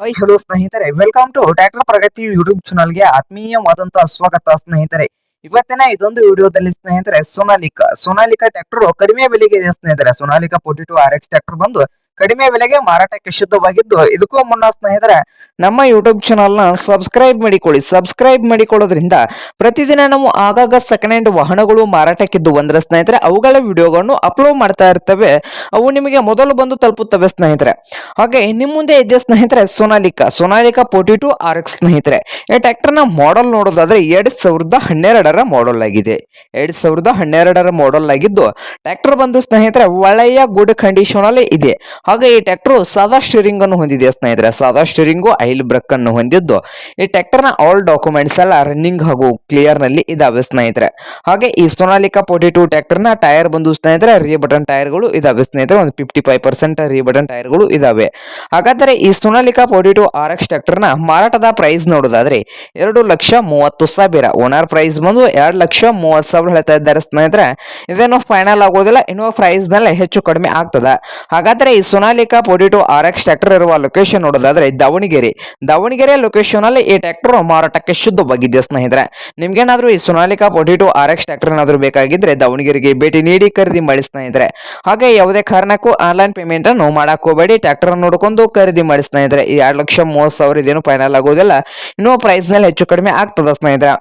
Hi hello ಸ್ನೇಹಿತರೆ. Welcome to tractor Pragati YouTube ಚಾನಲ್ಗೆ ಆತ್ಮೀಯವಾದಂತಹ ಸ್ವಾಗತ ಸ್ನೇಹಿತರೆ. ಇವತ್ತಿನ ಇದೊಂದು ವಿಡಿಯೋದಲ್ಲಿ ಸ್ನೇಹಿತರೆ ಸೋನಾಲಿಕಾ ಸೋನಾಲಿಕಾ ಟ್ಯಾಕ್ಟರ್ ಕಡಿಮೆ ಬೆಲೆಗೆ ಇದೆ ಸ್ನೇಹಿತರೆ. Sonalika forty two R X tractor ಬಂದು ಕಡಿಮೆ ಬೆಲೆಗೆ ಮಾರಾಟಕ್ಕೆ ಶುದ್ಧವಾಗಿದ್ದು, ಇದಕ್ಕೂ ಮುನ್ನ ಸ್ನೇಹಿತರೆ, ನಮ್ಮ ಯೂಟ್ಯೂಬ್ ಚಾನಲ್ನ ಸಬ್ಸ್ಕ್ರೈಬ್ ಮಾಡಿಕೊಳ್ಳಿ. ಸಬ್ಸ್ಕ್ರೈಬ್ ಮಾಡಿಕೊಳ್ಳೋದ್ರಿಂದ ಪ್ರತಿದಿನ ನಾವು ಆಗಾಗ ಸೆಕೆಂಡ್ ಹ್ಯಾಂಡ್ ವಾಹನಗಳು ಮಾರಾಟಕ್ಕಿದ್ದು ಬಂದ್ರೆ ಸ್ನೇಹಿತರೆ, ಅವುಗಳ ವಿಡಿಯೋಗಳನ್ನು ಅಪ್ಲೋಡ್ ಮಾಡ್ತಾ ಇರ್ತವೆ. ಅವು ನಿಮಗೆ ಮೊದಲು ಬಂದು ತಲುಪುತ್ತವೆ ಸ್ನೇಹಿತರೆ. ಹಾಗೆ ನಿಮ್ಮ ಮುಂದೆ ಇದೆ ಸ್ನೇಹಿತರೆ, Sonalika. Sonalika forty two R X ಸ್ನೇಹಿತರೆ. ಈ ಟ್ರ್ಯಾಕ್ಟರ್ನ ಮಾಡೆಲ್ ನೋಡೋದಾದ್ರೆ ಎರಡ್ ಸಾವಿರದ ಹನ್ನೆರಡರ ಮಾಡೆಲ್ ಆಗಿದೆ. ಎರಡ್ ಸಾವಿರದ ಹನ್ನೆರಡರ ಮಾಡೆಲ್ ಆಗಿದ್ದು ಟ್ರ್ಯಾಕ್ಟರ್ ಬಂದು ಸ್ನೇಹಿತರೆ, ಒಳ್ಳೆಯ ಗುಡ್ ಕಂಡೀಷನ್ ಅಲ್ಲಿ ಇದೆ. ಹಾಗೆ ಈ ಟ್ರ್ಯಾಕ್ಟರ್ ಸಾದಾ ಸ್ಟೀರಿಂಗ್ ಅನ್ನು ಹೊಂದಿದೆ ಸ್ನೇಹಿತರೆ? ಸಾದಾ ಸ್ಟೀರಿಂಗು ಐಲ್ ಬ್ರಕ್ ಅನ್ನು ಹೊಂದಿದ್ದು. ಈ ಟ್ರ್ಯಾಕ್ಟರ್ನ ಆಲ್ ಡಾಕ್ಯುಮೆಂಟ್ಸ್ ಎಲ್ಲ ರನ್ನಿಂಗ್ ಹಾಗೂ ಕ್ಲಿಯರ್ನಲ್ಲಿ ಇದಾವೆ ಸ್ನೇಹಿತರೆ. ಹಾಗೆ ಈ ಸೋನಾಲಿಕಾ ಫೋರ್ಟಿ ಟು ಟ್ರ್ಯಾಕ್ಟರ್ನ ಟೈರ್ ಬಂದು ಸ್ನೇಹಿತರೆ ರೀ ಬಟನ್ ಟೈರ್ಗಳು ಇದಾವೆ ಸ್ನೇಹಿತರೆ. ಒಂದು fifty five percent rebutton ಟೈರ್ಗಳು ಇದಾವೆ. ಹಾಗಾದರೆ ಈ Sonalika forty two R X ಟ್ರ್ಯಾಕ್ಟರ್ನ ಮಾರಾಟದ ಪ್ರೈಸ್ ನೋಡೋದಾದ್ರೆ ಎರಡು ಲಕ್ಷ ಮೂವತ್ತು ಸಾವಿರ. ಓನರ್ ಪ್ರೈಸ್ ಬಂದು ಎರಡು ಲಕ್ಷ ಮೂವತ್ತು ಸಾವಿರ ಹೇಳ್ತಾ ಇದ್ದಾರೆ ಸ್ನೇಹಿತರೆ. ಇದೇನು ಫೈನಲ್ ಆಗೋದಿಲ್ಲ, ಇನ್ನೂ ಪ್ರೈಸ್ನಲ್ಲಿ ಹೆಚ್ಚು ಕಡಿಮೆ ಆಗ್ತದೆ. ಹಾಗಾದ್ರೆ ಈ Sonalika forty two R X tractor ಇರುವ ಲೊಕೇಶನ್ ನೋಡೋದಾದ್ರೆ ದಾವಣಗೆರೆ. ದಾವಣಗೆರೆ ಲೊಕೇಶನ್ ಅಲ್ಲಿ ಈ ಟ್ರ್ಯಾಕ್ಟರ್ ಮಾರಾಟಕ್ಕೆ ಶುದ್ಧವಾಗಿದೆ ಸ್ನೇಹಿತರೆ? ನಿಮ್ಗೇನಾದ್ರೂ ಈ Sonalika forty two R X tractor ಏನಾದ್ರು ಬೇಕಾಗಿದ್ರೆ ದಾವಣಗೆರೆಗೆ ಭೇಟಿ ನೀಡಿ ಖರೀದಿ ಮಾಡಿ ಸ್ನೇಹಿತರೆ. ಹಾಗೆ ಯಾವುದೇ ಕಾರಣಕ್ಕೂ ಆನ್ಲೈನ್ ಪೇಮೆಂಟ್ ಅನ್ನು ಮಾಡಕ್ ಹೋಗಬೇಡಿ. ಟ್ರ್ಯಾಕ್ಟರ್ ನೋಡ್ಕೊಂಡು ಖರೀದಿ ಮಾಡಿ ಸ್ನೇಹಿತರೆ. ಈ ಎರಡು ಲಕ್ಷ ಮೂವತ್ತು ಸಾವಿರ ಇದೇನು ಫೈನಲ್ ಆಗೋದಿಲ್ಲ. ಇನ್ನೂ ಪ್ರೈಸ್ನಲ್ಲಿ ಹೆಚ್ಚು ಕಡಿಮೆ ಆಗ್ತದ ಸ್ನೇಹಿತರೆ.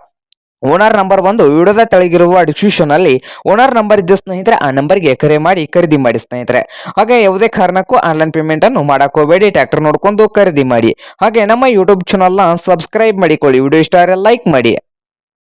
ಓನರ್ ನಂಬರ್ ಬಂದು ವಿಡಿಯೋದ ತೆಳಗಿರುವ ಡಿಸ್ಕ್ರಿಪ್ಷನ್ ಅಲ್ಲಿ ಓನರ್ ನಂಬರ್ ಇದ್ದ ಸ್ನೇಹಿತರೆ, ಆ ನಂಬರ್ಗೆ ಕರೆ ಮಾಡಿ ಖರೀದಿ ಮಾಡಿ ಸ್ನೇಹಿತರೆ. ಹಾಗೆ ಯಾವುದೇ ಕಾರಣಕ್ಕೂ ಆನ್ಲೈನ್ ಪೇಮೆಂಟ್ ಅನ್ನು ಮಾಡಕ್ ಹೋಗಬೇಡಿ ಟ್ರ್ಯಾಕ್ಟರ್ ನೋಡ್ಕೊಂಡು ಖರೀದಿ ಮಾಡಿ. ಹಾಗೆ ನಮ್ಮ ಯೂಟ್ಯೂಬ್ ಚಾನಲ್ನ ಸಬ್ಸ್ಕ್ರೈಬ್ ಮಾಡಿಕೊಳ್ಳಿ. ವಿಡಿಯೋ ಇಷ್ಟ ಲೈಕ್ ಮಾಡಿ.